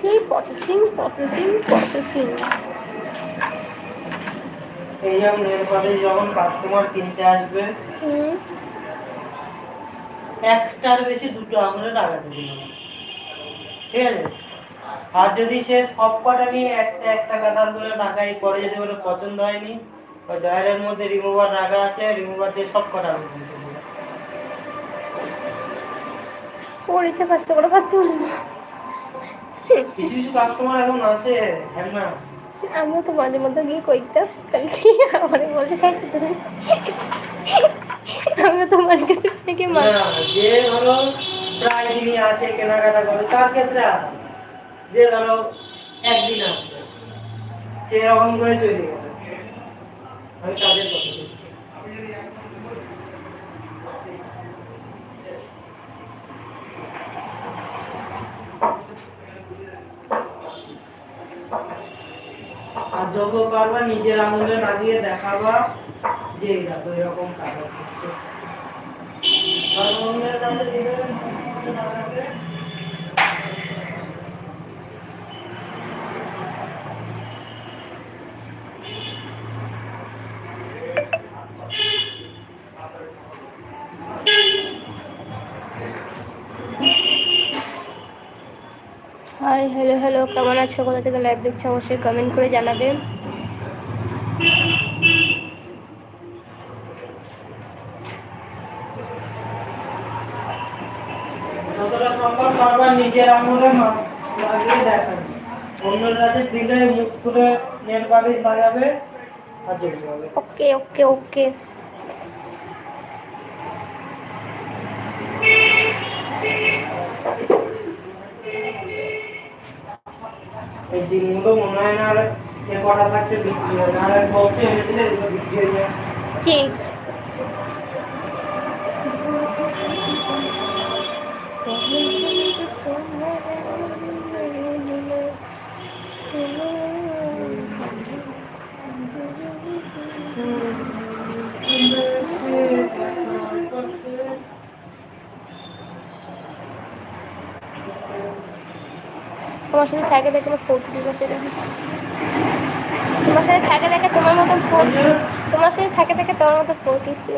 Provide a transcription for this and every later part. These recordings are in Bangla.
সেই প্রসেসিং প্রসেসিং প্রসেসিং এই যেমন এরপরে যখন কাস্টমার কিনতে আসবে একটার বেশি দুটো লাগাতে না ঠিক আছে? আর যদি সে সব কটা নিয়ে একটা একটা কাটার করে লাগাই পরে যদি ওটা পছন্দ হয়নি ওই ডয়ারের মধ্যে রিমুভার রাখা আছে রিমুভার দিয়ে সব কটা কষ্ট করে পারতে। কিছু কিছু কাস্টমার এখন আছে হ্যাঁ না? আমিও তো মাঝে মধ্যে গিয়ে কইতাম কালকে আমারে বলতে চাইছি তুমি? আমিও তোমার কাছে থেকে মা যে ধরো প্রায় দিনই আসে কেনাকাটা করে তার ক্ষেত্রে যে ধরো একদিন আসবে সে এরকম করে তৈরি করে আমি তাদের কথা বলছি করবা নিজের আঙুলে লাগিয়ে দেখাবা যে এটা দেখো এরকম কাজ হচ্ছে হাই হ্যালো হ্যালো কেমন আছো? কোথা থেকে লাইভ দেখছ অবশ্যই কমেন্ট করে জানাবে। নিজের আঙুলে লাগিয়ে দেখাবে। অন্যের কাছে দিলে মুখ খুলে নেট বালিশ লাগাবে আর ওকে ওকে ওকে এই দিনগুলো মনে হয় না আর এ কটা থাকতে বিক্রি হয় না আর এক বক্সে এনে দিলে এগুলো বিক্রি হয়ে যায় তোমার সাথে থাকে দেখে আমার ফোর্টি বছর তোমার সাথে থাকে দেখে তোমার মতন ফোর্টি তোমার সাথে থাকে দেখে তোমার মতো ফোর্টি ছিল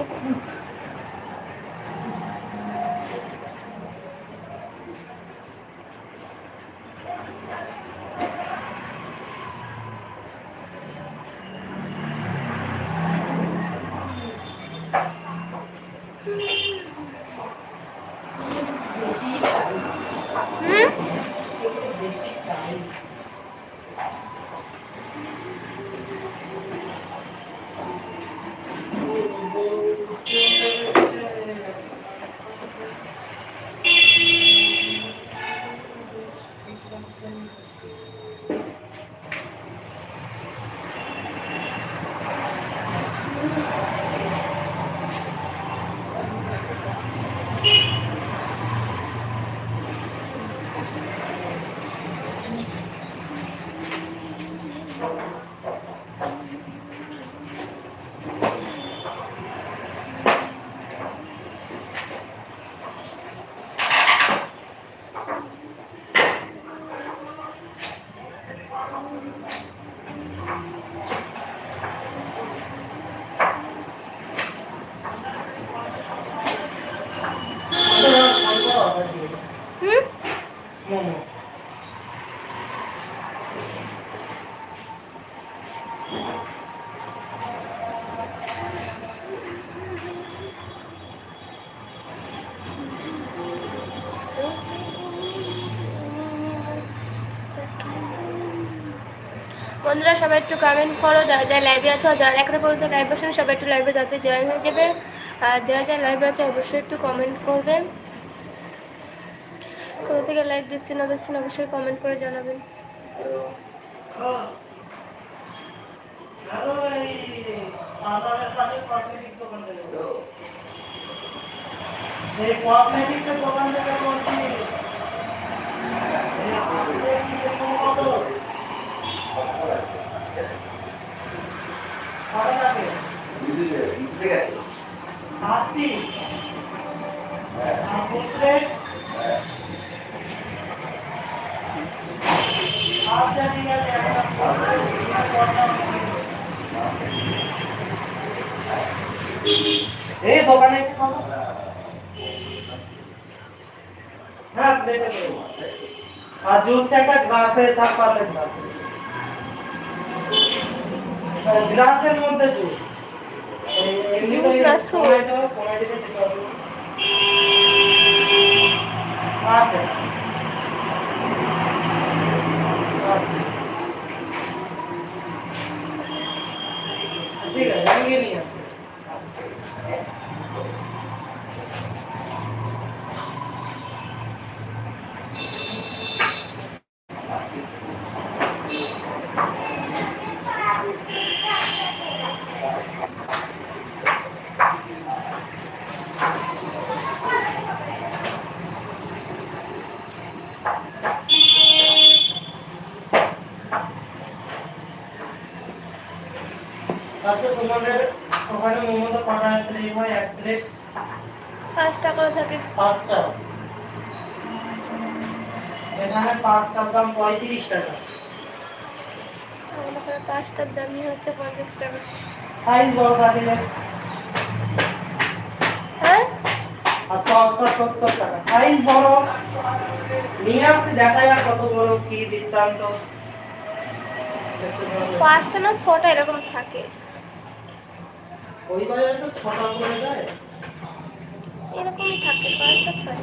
হুম? মোমো। বন্ধুরা সবাই একটু কমেন্ট করো যারা লাইভে আছো যারা এখনও পর্যন্ত লাইভ আসেন সবাই একটু লাইভে তাতে জয়েন হয়ে যাবে আর যারা যারা লাইভে আছে অবশ্যই একটু কমেন্ট করবেন কোথা থেকে লাইভ দেখছেন না দেখছেন অবশ্যই কমেন্ট করে জানাবেন এই আপনাদের কি এরকম কত? কত লাগে? আশি? আর ফুল প্লেট? আচ্ছা ঠিক আছে একটা ফোন করে দিয়ে করলাম। এই দোকানে এসে খাবো হ্যাঁ প্লেটে দেবো আর জুসটা একটা গ্লাসে থাক পারলে গ্লাসে গ্লাসের মধ্যে জুস Juice না হবে। আচ্ছা আচ্ছা। ঠিক আছে আমি গিয়ে নিয়ে আসছি আচ্ছা তোমাদের ওখানে মোমোতে কটা প্লেট হয় এক প্লেট পাঁচটা করে থাকে। পাঁচটা এখানে পাঁচটার দাম পঁয়ত্রিশ টাকা। পাঁচটার দামই হচ্ছে পঞ্চাশ টাকা। সাইজ বড় হ্যাঁ? আর পাঁচটা সত্তর টাকা। সাইজ বড় নিয়ে আসতে দেখা যাক কত বড় কি বৃত্তান্ত। পাঁচটা না ছটা এরকম থাকে। বাজারে তো ছটা করে যায়। এরকমই থাকে পাঁচটা ছয়।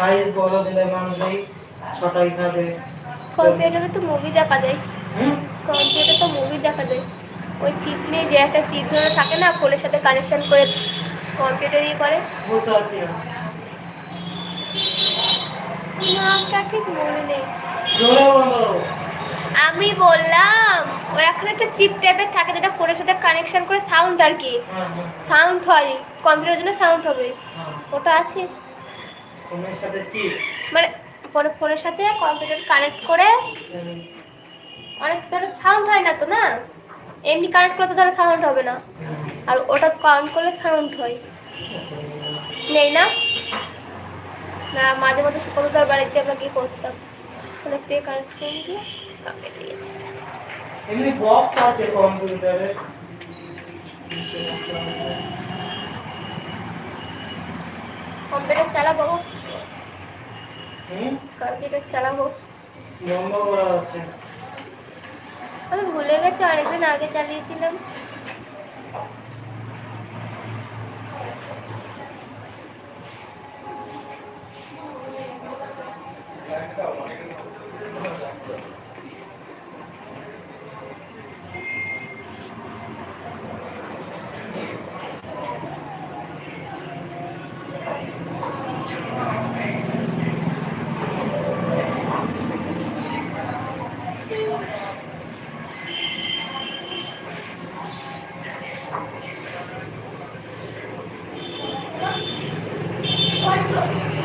সাইজ বড় দিলে মানুষই ছটাই খাবে। কম্পিউটারে তো মুভি দেখা যায়। কম্পিউটারে তো মুভি দেখা যায়। ওই চিপ নিয়ে যে একটা চিপ ধরে থাকে না ফোনের সাথে কানেকশন করে কম্পিউটার ইয়ে করে বুঝতে পারছি না নামটা ঠিক মনে নেই। আমি বললাম ওই এখন একটা চিপ টাইপের থাকে যেটা ফোনের সাথে কানেকশন করে সাউন্ড আর কি। হ্যাঁ হ্যাঁ। সাউন্ড হয়। কম্পিউটারের জন্য সাউন্ড হবে। হ্যাঁ। ওটা আছে। ফোনের সাথে চিপ মানে ফোনে ফোনের সাথে কম্পিউটার কানেক্ট করে অনেক ধরো সাউন্ড হয় না তো না? এমনি কানেক্ট করলে তো ধরো সাউন্ড হবে না। আর ওটা কাউন্ট করলে সাউন্ড হয়। নেই না? না মাঝে মাঝে সুকলতার বাড়িতে আমরা গিয়ে করতাম। অনেক থেকে কানেক্ট করে দিয়ে কাকে দিয়ে এমনি বক্স আছে কম্পিউটারে। কম্পিউটার চালাবো কম্পিউটার চালাবো। বন্ধ করা হচ্ছে। আমি ভুলে গেছি অনেকদিন আগে চালিয়েছিলাম। like them.